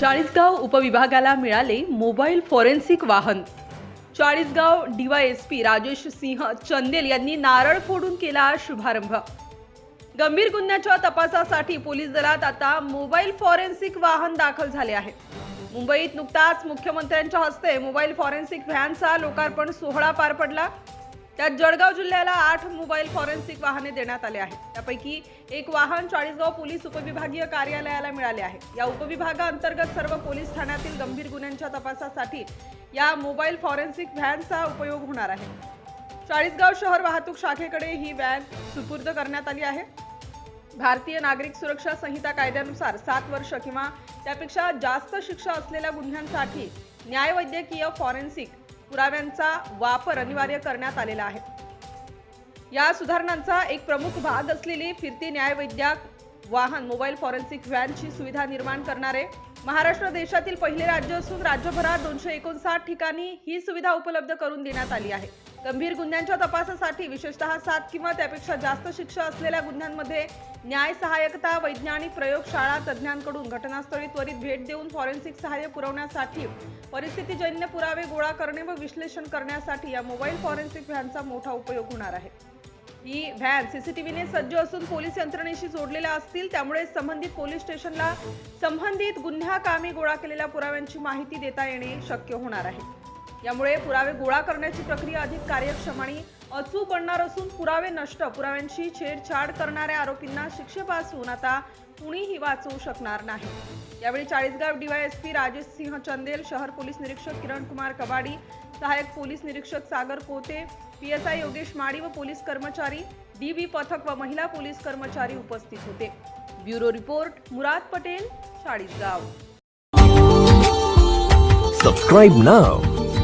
चाळीसगाव उपविभागाला मिळाले mobile forensic वाहन. Chalisgaon DYSP Rajesh Singh Chandel यांनी नारळ फोडून केला शुभारंभ. गंभीर गुन्ह्याच्या तपासासाठी पोलीस दलात आता मोबाईल फॉरेन्सिक वाहन दाखल झाले आहे. मुंबईत नुकताच मुख्यमंत्र्यांच्या हस्ते मोबाईल फॉरेन्सिक व्हॅनचा लोकार्पण सोहळा पार पडला. त्यात जळगाव जिल्ह्याला आठ मोबाईल फॉरेन्सिक वाहने देण्यात आले आहेत. त्यापैकी एक वाहन चाळीसगाव पोलीस उपविभागीय कार्यालयाला मिळाले आहे. या उपविभागाअंतर्गत सर्व पोलीस ठाण्यातील गंभीर गुन्ह्यांच्या तपासासाठी या मोबाईल फॉरेन्सिक व्हॅनचा उपयोग होणार आहे. चाळीसगाव शहर वाहतूक शाखेकडे ही व्हॅन सुपूर्द करण्यात आली आहे. भारतीय नागरिक सुरक्षा संहिता कायद्यानुसार सात वर्ष किंवा त्यापेक्षा जास्त शिक्षा असलेल्या गुन्ह्यांसाठी न्यायवैद्यकीय फॉरेन्सिक पुराव्यांचा वापर अनिवार्य करण्यात आलेला आहे. या सुधारणांचा एक प्रमुख भाग असलेली फिरती न्यायवैद्यक वाहन मोबाईल फॉरेन्सिक व्हॅनची सुविधा निर्माण करणारे महाराष्ट्र देशातील पहिले राज्य असून राज्यभरात दोनशे एकोणसाठ ठिकाणी ही सुविधा उपलब्ध करून देण्यात आली आहे. गंभीर गुन्ह्यांच्या तपासासाठी विशेषतः सात किंवा त्यापेक्षा जास्त शिक्षा असलेल्या गुन्ह्यांमध्ये न्याय सहाय्यकता वैज्ञानिक प्रयोगशाळा तज्ज्ञांकडून घटनास्थळी त्वरित भेट देऊन फॉरेन्सिक सहाय्य पुरवण्यासाठी परिस्थितीजन्य पुरावे गोळा करणे व विश्लेषण करण्यासाठी या मोबाईल फॉरेन्सिक व्हॅनचा मोठा उपयोग होणार आहे. ही व्हॅन सीसीटीव्हीने सज्ज असून पोलीस यंत्रणेशी जोडलेल्या असतील त्यामुळे संबंधित पोलीस स्टेशनला संबंधित गुन्ह्याकामी गोळा केलेल्या पुराव्यांची माहिती देता येणे शक्य होणार आहे. यामुळे पुरावे गोळा करण्याची प्रक्रिया अधिक कार्यक्षम आणि अचूक बनणार असून पुरावे नष्ट पुराव्यांशी छेडछाड करणाऱ्या आरोपींना शिक्षेपासून आता कुणीही वाचवू शकणार नाही. यावेळी चाळीसगाव डीवायएसपी राजेश सिंह चंदेल शहर पोलीस निरीक्षक किरण कुमार कबाडी सहाय्यक पोलीस निरीक्षक सागर कोते पीएसआय योगेश माडी व पोलीस कर्मचारी डीबी पथक व महिला पोलीस कर्मचारी उपस्थित होते. Bureau report Murad Patel Chalisgaon. Subscribe now.